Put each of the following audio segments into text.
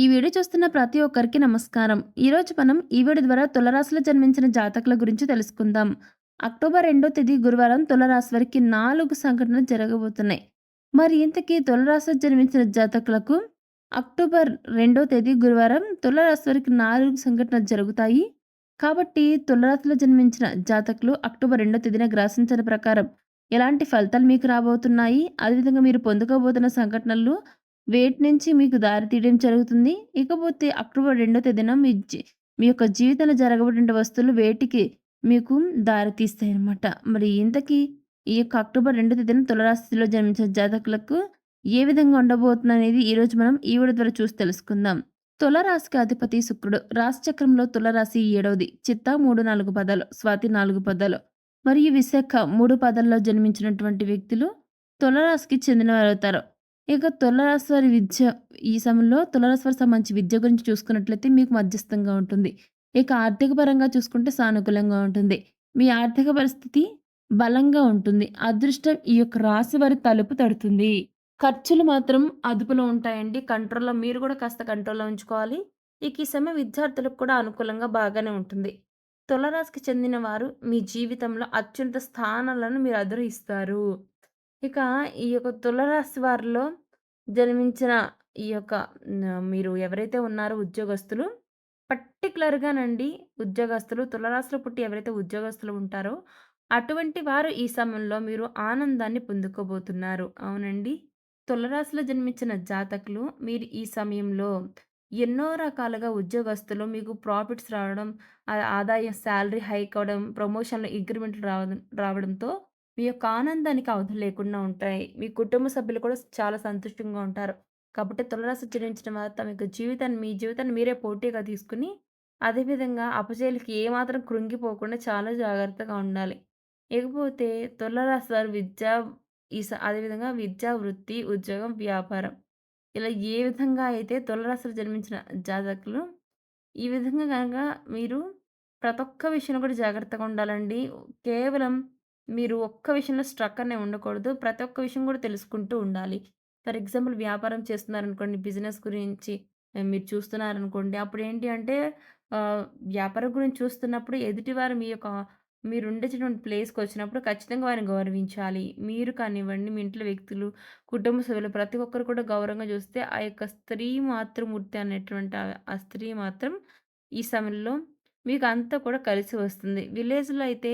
ఈ వీడియో చూస్తున్న ప్రతి ఒక్కరికి నమస్కారం. ఈరోజు మనం ఈ వీడియో ద్వారా తులరాశిలో జన్మించిన జాతకుల గురించి తెలుసుకుందాం. అక్టోబర్ రెండో తేదీ గురువారం తులరాశి వారికి నాలుగు సంఘటనలు జరగబోతున్నాయి. మరి ఇంతకీ తులరాశిలో జన్మించిన జాతకులకు అక్టోబర్ రెండో తేదీ గురువారం తులరాశి వారికి నాలుగు సంఘటనలు జరుగుతాయి. కాబట్టి తులరాశిలో జన్మించిన జాతకులు అక్టోబర్ రెండో తేదీన గ్రాసించిన ప్రకారం ఎలాంటి ఫలితాలు మీకు రాబోతున్నాయి? అదేవిధంగా మీరు పొందుకోబోతున్న సంఘటనలు వేటి నుంచి మీకు దారి తీయడం జరుగుతుంది. ఇకపోతే అక్టోబర్ రెండో తేదీన మీ మీ యొక్క జీవితంలో జరగబడిన వస్తువులు వేటికి మీకు దారి తీస్తాయి అన్నమాట మరి ఇంతకీ ఈ యొక్క అక్టోబర్ రెండో తేదీన తులరాశిలో జన్మించిన జాతకులకు ఏ విధంగా ఉండబోతుందనేది ఈరోజు మనం ఈ వీడియో ద్వారా చూసి తెలుసుకుందాం. తులరాశికి అధిపతి శుక్రుడు. రాశి చక్రంలో తులరాశి ఏడవది. చిత్త మూడు నాలుగు పదాలు, స్వాతి నాలుగు పదాలు మరియు విశాఖ మూడు పదాల్లో జన్మించినటువంటి వ్యక్తులు తులరాశికి చెందినవారవుతారు. ఇక తులరాశి వారి విద్య ఈ సమయంలో తులరాశి సంబంధించి విద్య గురించి చూసుకున్నట్లయితే మీకు మధ్యస్థంగా ఉంటుంది. ఇక ఆర్థిక పరంగా చూసుకుంటే సానుకూలంగా ఉంటుంది. మీ ఆర్థిక పరిస్థితి బలంగా ఉంటుంది. అదృష్టం ఈ యొక్క రాశి వారి తలుపు తడుతుంది. ఖర్చులు మాత్రం అదుపులో ఉంటాయండి. కంట్రోల్‌లో మీరు కూడా కాస్త కంట్రోల్‌లో ఉంచుకోవాలి. ఇక ఈ సమయం విద్యార్థులకు కూడా అనుకూలంగా బాగానే ఉంటుంది. తులరాశికి చెందిన వారు మీ జీవితంలో అత్యున్నత స్థానాలను మీరు అధిరోహిస్తారు. ఇక ఈ యొక్క తులరాశి వారిలో జన్మించిన ఈ యొక్క మీరు ఎవరైతే ఉన్నారో ఉద్యోగస్తులు పర్టికులర్గానండి ఉద్యోగస్తులు తులరాశిలో పుట్టి ఎవరైతే ఉద్యోగస్తులు ఉంటారో అటువంటి వారు ఈ సమయంలో మీరు ఆనందాన్ని పొందుకోబోతున్నారు. అవునండి. తులరాశిలో జన్మించిన జాతకులు మీరు ఈ సమయంలో ఎన్నో రకాలుగా ఉద్యోగస్తులు మీకు ప్రాఫిట్స్ రావడం, ఆదాయం శాలరీ హైక్ అవ్వడం, ప్రమోషన్‌లు ఇంక్రిమెంట్‌లు రావడం రావడంతో మీ యొక్క ఆనందానికి అవధులు లేకుండా ఉంటాయి. మీ కుటుంబ సభ్యులు కూడా చాలా సంతోషంగా ఉంటారు. కాబట్టి తులరాశి జన్మించిన వారు తమ యొక్క జీవితాన్ని మీ జీవితాన్ని మీరే పోటీగా తీసుకొని, అదేవిధంగా అపజయాలకి ఏమాత్రం కృంగిపోకుండా చాలా జాగ్రత్తగా ఉండాలి. ఇకపోతే తులరాశి వారు విద్యా ఈ స అదేవిధంగా విద్యా వృత్తి, ఉద్యోగం, వ్యాపారం ఇలా ఏ విధంగా అయితే తులరాశులు జన్మించిన జాతకులు ఈ విధంగా కనుక మీరు ప్రతి ఒక్క విషయంలో కూడా జాగ్రత్తగా ఉండాలండి. కేవలం మీరు ఒక్క విషయంలో స్ట్రక్ అనే ఉండకూడదు. ప్రతి ఒక్క విషయం కూడా తెలుసుకుంటూ ఉండాలి. ఫర్ ఎగ్జాంపుల్ వ్యాపారం చేస్తున్నారనుకోండి, బిజినెస్ గురించి మీరు చూస్తున్నారనుకోండి. అప్పుడు ఏంటి అంటే వ్యాపారం గురించి చూస్తున్నప్పుడు ఎదుటివారు మీ యొక్క మీరు ఉండొచ్చిన ప్లేస్కి వచ్చినప్పుడు ఖచ్చితంగా వారిని గౌరవించాలి. మీరు కానివ్వండి, మీ ఇంట్లో వ్యక్తులు, కుటుంబ సభ్యులు ప్రతి ఒక్కరు కూడా గౌరవంగా చూస్తే ఆ యొక్క స్త్రీ మాతృమూర్తి అనేటువంటి ఆ ఆ స్త్రీ మాత్రం ఈ సమయంలో మీకు అంతా కూడా కలిసి వస్తుంది. విలేజ్‌లో అయితే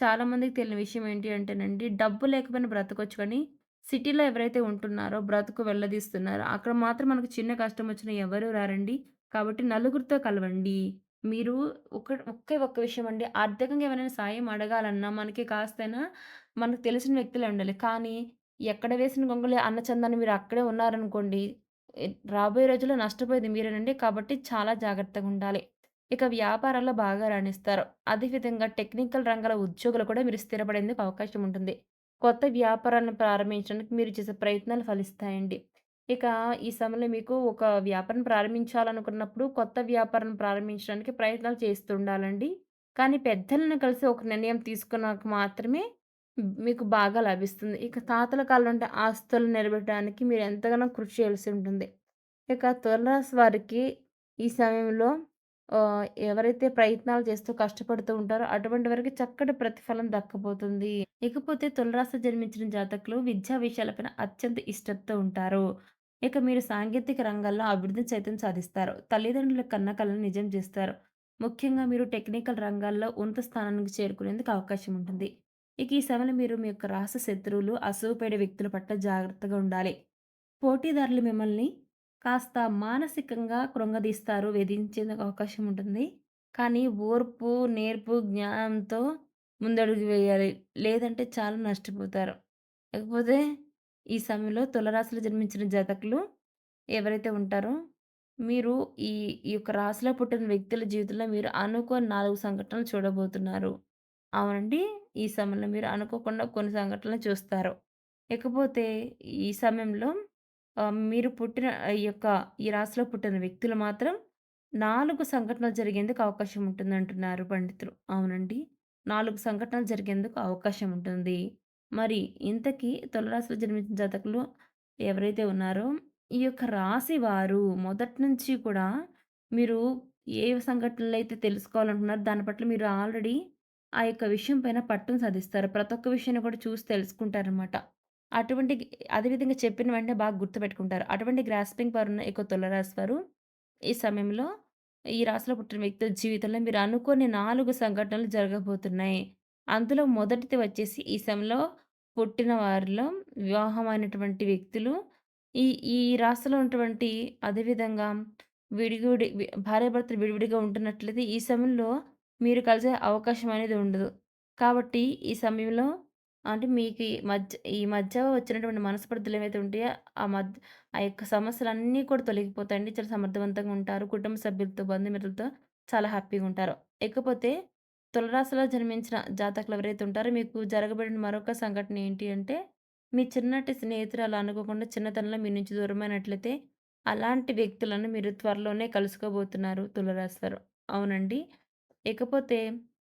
చాలామందికి తెలియని విషయం ఏంటి అంటేనండి, డబ్బు లేకపోయినా బ్రతకొచ్చు కానీ, సిటీలో ఎవరైతే ఉంటున్నారో బ్రతుకు వెళ్ళదీస్తున్నారో అక్కడ మాత్రం మనకు చిన్న కష్టం వచ్చినా ఎవరు రారండి. కాబట్టి నలుగురితో కలవండి. మీరు ఒక ఒకే ఒక్క విషయం అండి. ఆర్థికంగా ఎవరైనా సాయం అడగాలన్నా మనకి కాస్తైనా మనకు తెలిసిన వ్యక్తులే ఉండాలి. కానీ ఎక్కడ వేసిన గొంగళి అన్నచందాన్ని మీరు అక్కడే ఉన్నారనుకోండి, రాబోయే రోజుల్లో నష్టపోయేది మీరేనండి. కాబట్టి చాలా జాగ్రత్తగా ఉండాలి. ఇక వ్యాపారాల్లో బాగా రాణిస్తారు. అదేవిధంగా టెక్నికల్ రంగాల ఉద్యోగులు కూడా మీరు స్థిరపడేందుకు అవకాశం ఉంటుంది. కొత్త వ్యాపారాన్ని ప్రారంభించడానికి మీరు చేసే ప్రయత్నాలు ఫలిస్తాయండి. ఇక ఈ సమయంలో మీకు ఒక వ్యాపారం ప్రారంభించాలనుకున్నప్పుడు కొత్త వ్యాపారం ప్రారంభించడానికి ప్రయత్నాలు చేస్తుండాలండి కానీ పెద్దలను కలిసి ఒక నిర్ణయం తీసుకున్నాక మాత్రమే మీకు బాగా లభిస్తుంది. ఇక తాతల కాలం అంటే ఆస్తులు నిలబెట్టడానికి మీరు ఎంతగానో కృషి చేయాల్సి ఉంటుంది. ఇక తులరాశి వారికి ఈ సమయంలో ఎవరైతే ప్రయత్నాలు చేస్తూ కష్టపడుతూ ఉంటారో అటువంటి వారికి చక్కటి ప్రతిఫలం దక్కబోతుంది. ఇకపోతే తులరాశి జన్మించిన జాతకులు విద్యా విషయాలపైన అత్యంత ఇష్టంతో ఉంటారు. ఇక మీరు సాంకేతిక రంగాల్లో అభివృద్ధి సైతం సాధిస్తారు. తల్లిదండ్రుల కన్నకలను నిజం చేస్తారు. ముఖ్యంగా మీరు టెక్నికల్ రంగాల్లో ఉన్నత స్థానానికి చేరుకునేందుకు అవకాశం ఉంటుంది. ఇక ఈ సమయంలో మీరు మీ యొక్క రాస శత్రువులు, అసూయపడే వ్యక్తుల పట్ల జాగ్రత్తగా ఉండాలి. పోటీదారులు మిమ్మల్ని కాస్త మానసికంగా కృంగదీస్తారు, వేధించేందుకు అవకాశం ఉంటుంది. కానీ ఓర్పు, నేర్పు, జ్ఞానంతో ముందడుగు వేయాలి. లేదంటే చాలా నష్టపోతారు. లేకపోతే ఈ సమయంలో తులరాశిలో జన్మించిన జాతకులు ఎవరైతే ఉంటారో, మీరు ఈ ఈ యొక్క రాశిలో పుట్టిన వ్యక్తుల జీవితంలో మీరు అనుకోని నాలుగు సంఘటనలు చూడబోతున్నారు. అవునండి. ఈ సమయంలో మీరు అనుకోకుండా కొన్ని సంఘటనలు చూస్తారు. ఇకపోతే ఈ సమయంలో మీరు పుట్టిన ఈ యొక్క ఈ రాశిలో పుట్టిన వ్యక్తులు మాత్రం నాలుగు సంఘటనలు జరిగేందుకు అవకాశం ఉంటుందంటున్నారు పండితులు. అవునండి. నాలుగు సంఘటనలు జరిగేందుకు అవకాశం ఉంటుంది. మరి ఇంతకీ తులరాశిలో జన్మించిన జాతకులు ఎవరైతే ఉన్నారో ఈ యొక్క రాశి వారు మొదటి నుంచి కూడా మీరు ఏ సంఘటనలు అయితే తెలుసుకోవాలనుకున్నారో దాని పట్ల మీరు ఆల్రెడీ ఆ యొక్క విషయం పైన పట్టును సాధిస్తారు. ప్రతి ఒక్క విషయాన్ని కూడా చూసి తెలుసుకుంటారనమాట. అటువంటి అదే విధంగా చెప్పిన వెంటనే బాగా గుర్తుపెట్టుకుంటారు. అటువంటి గ్రాస్పింగ్ పవర్ ఉన్న ఎక్కువ తులరాశి వారు ఈ సమయంలో ఈ రాశిలో పుట్టిన వ్యక్తుల జీవితంలో మీరు అనుకోని నాలుగు సంఘటనలు జరగబోతున్నాయి. అందులో మొదటిది వచ్చేసి ఈ సమయంలో పుట్టిన వారిలో వివాహమైనటువంటి వ్యక్తులు ఈ ఈ రాశిలో ఉన్నటువంటి అదేవిధంగా విడివిడి భార్యాభర్తలు విడివిడిగా ఉంటున్నట్లయితే ఈ సమయంలో మీరు కలిసే అవకాశం అనేది ఉండదు. కాబట్టి ఈ సమయంలో అంటే మీకు ఈ మధ్య ఈ మధ్య వచ్చినటువంటి మనస్పర్ధలు ఏవైతే ఉంటాయో ఆ మధ్య ఆ యొక్క సమస్యలన్నీ కూడా తొలగిపోతాయండి. చాలా సమర్థవంతంగా ఉంటారు. కుటుంబ సభ్యులతో, బంధుమిత్రులతో చాలా హ్యాపీగా ఉంటారు. ఇకపోతే తులరాశిలో జన్మించిన జాతకులు ఎవరైతే ఉంటారో మీకు జరగబడిన మరొక సంఘటన ఏంటి అంటే, మీ చిన్నటి స్నేహితురాలు అనుకోకుండా చిన్నతనంలో మీ నుంచి దూరమైనట్లయితే, అలాంటి వ్యక్తులను మీరు త్వరలోనే కలుసుకోబోతున్నారు తులారాశి వారు. అవునండి. ఇకపోతే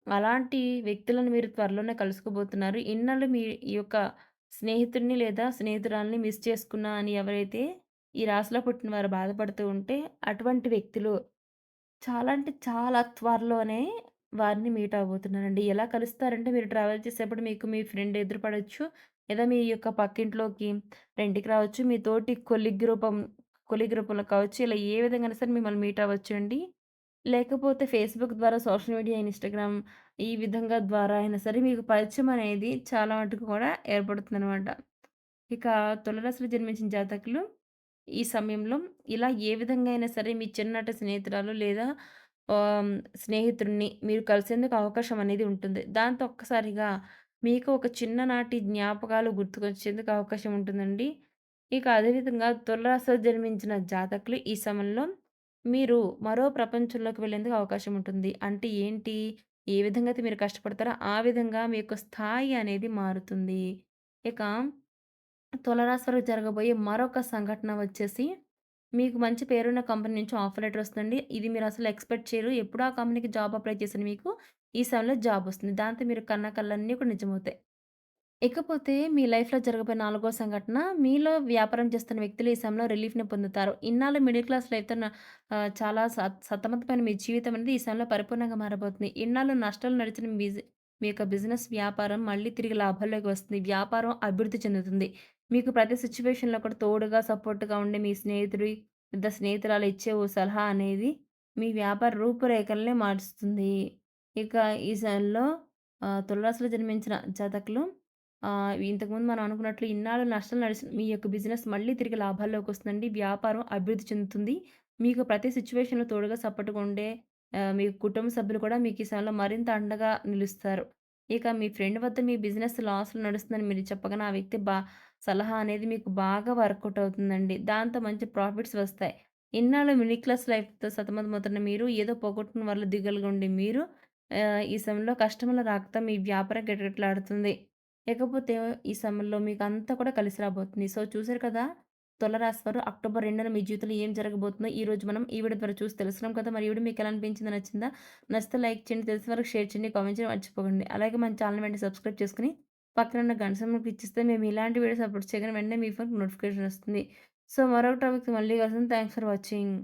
అలాంటి వ్యక్తులను మీరు త్వరలోనే కలుసుకోబోతున్నారు. ఇన్నాళ్ళు మీ ఈ యొక్క స్నేహితుడిని లేదా స్నేహితురాల్ని మిస్ చేసుకున్నా అని ఎవరైతే ఈ రాశిలో పుట్టిన వారు బాధపడుతూ ఉంటే, అటువంటి వ్యక్తులు చాలా అంటే చాలా త్వరలోనే వారిని మీట్ అవ్వబోతున్నానండి. ఎలా కలుస్తారంటే మీరు ట్రావెల్ చేసేప్పుడు మీకు మీ ఫ్రెండ్ ఎదురుపడవచ్చు లేదా మీ యొక్క పక్కింట్లోకి రెంట్‌కి రావచ్చు. మీ తోటి కొలిగ్ రూపం కొలిగ్ రూపంలో కావచ్చు. ఇలా ఏ విధంగా సరే మిమ్మల్ని మీట్ అవ్వచ్చు అండి లేకపోతే ఫేస్‌బుక్ ద్వారా సోషల్ మీడియా, ఇన్‌స్టాగ్రామ్ ఈ విధంగా ద్వారా అయినా సరే మీకు పరిచయం అనేది చాలా మటుకు కూడా ఏర్పడుతుందనమాట. ఇక తులారాశిలో జన్మించిన జాతకులు ఈ సమయంలో ఇలా ఏ విధంగా అయినా సరే మీ చిన్నటి స్నేహితురాలు లేదా స్నేహితుడిని మీరు కలిసేందుకు అవకాశం అనేది ఉంటుంది. దాంతో ఒక్కసారిగా మీకు ఒక చిన్ననాటి జ్ఞాపకాలు గుర్తుకొచ్చేందుకు అవకాశం ఉంటుందండి. ఇక అదేవిధంగా విధంగా జన్మించిన జాతకులు ఈ సమయంలో మీరు మరో ప్రపంచంలోకి వెళ్ళేందుకు అవకాశం ఉంటుంది. అంటే ఏంటి? ఏ విధంగా అయితే మీరు కష్టపడతారో ఆ విధంగా మీ యొక్క స్థాయి అనేది మారుతుంది. ఇక తులారాశి వరకు జరగబోయే మరొక సంఘటన వచ్చేసి, మీకు మంచి పేరున్న కంపెనీ నుంచి ఆఫర్ లెటర్ వస్తుంది ఇది మీరు అసలు ఎక్స్‌పెక్ట్ చేయరు. ఎప్పుడు ఆ కంపెనీకి జాబ్ అప్లై చేసిన మీకు ఈ సమయంలో జాబ్ వస్తుంది. దాంతో మీరు కన్న కళ్ళన్నీ కూడా నిజమవుతాయి. ఇకపోతే మీ లైఫ్‌లో జరగబోయే నాలుగో సంఘటన, మీలో వ్యాపారం చేస్తున్న వ్యక్తులు ఈ సమయంలో రిలీఫ్‌ని పొందుతారు. ఇన్నాళ్ళు మిడిల్ క్లాస్ లైఫ్‌తో న ఆహ్, చాలా సత్ సతమతమైన మీ జీవితం అనేది ఈ సమయంలో పరిపూర్ణంగా మారబోతుంది. ఇన్నాళ్ళు నష్టాలు నడిచిన మీ బిజి మీ యొక్క బిజినెస్ వ్యాపారం మళ్ళీ తిరిగి లాభాల్లోకి వస్తుంది. వ్యాపారం అభివృద్ధి చెందుతుంది. మీకు ప్రతి సిచ్యువేషన్‌లో కూడా తోడుగా, సపోర్ట్‌గా ఉండే మీ స్నేహితుడి లేదా స్నేహితురాలు ఇచ్చే ఓ సలహా అనేది మీ వ్యాపార రూపురేఖలనే మారుస్తుంది. ఇక ఈ సమయంలో ఆహ్, జన్మించిన జాతకులు ఇంతకుముందు మనం అనుకున్నట్లు ఇన్నాళ్ళు నష్టాలు నడిచిన మీ యొక్క బిజినెస్ మళ్ళీ తిరిగి లాభాల్లోకి వస్తుందండి వ్యాపారం అభివృద్ధి చెందుతుంది. మీకు ప్రతి సిచ్యువేషన్లో తోడుగా సపోర్ట్‌గా ఉండే మీ కుటుంబ సభ్యులు కూడా మీకు ఈ సమయంలో మరింత అండగా నిలుస్తారు. ఇక మీ ఫ్రెండ్ వద్ద మీ బిజినెస్ లాస్‌లో నడుస్తుందని మీరు చెప్పగానే ఆ వ్యక్తి బా సలహా అనేది మీకు బాగా వర్కౌట్ అవుతుందండి. దాంతో మంచి ప్రాఫిట్స్ వస్తాయి. ఇన్నాళ్ళు మిడిల్ క్లాస్ లైఫ్‌తో సతమతమవుతున్న మీరు ఏదో పోగొట్టుకున్న వల్ల దిగులుగా మీరు ఈ సమయంలో కస్టమర్ల రాకతో మీ వ్యాపారం గిటగిటలాడుతుంది. ఇకపోతే ఈ సమయంలో మీకు అంతా కూడా కలిసి రాబోతుంది. సో, చూసారు కదా! తులారాశి వారు అక్టోబర్ రెండున మీ జీవితంలో ఏం జరగబోతుందో ఈ రోజు మనం ఈ వీడియో ద్వారా చూసి తెలుసుకున్నాం కదా! మరి వీడియో మీకు ఎలా అనిపించింది నచ్చిందా? నచ్చితే లైక్ చేయండి. తెలిసిన వరకు షేర్ చేయండి. కామెంట్ చేయండి మర్చిపోకండి. అలాగే మన ఛానల్ వెంటనే సబ్స్క్రైబ్ చేసుకొని పక్కనున్న గంట సింబల్ ఇచ్చిస్తే మేము ఇలాంటి వీడియోస్ అప్లోడ్ చేయగానే వెంటనే మీ ఫోన్‌కి నోటిఫికేషన్ వస్తుంది. సో, మరొక టాపిక్ మళ్ళీ కలుద్దాం. Thanks for watching.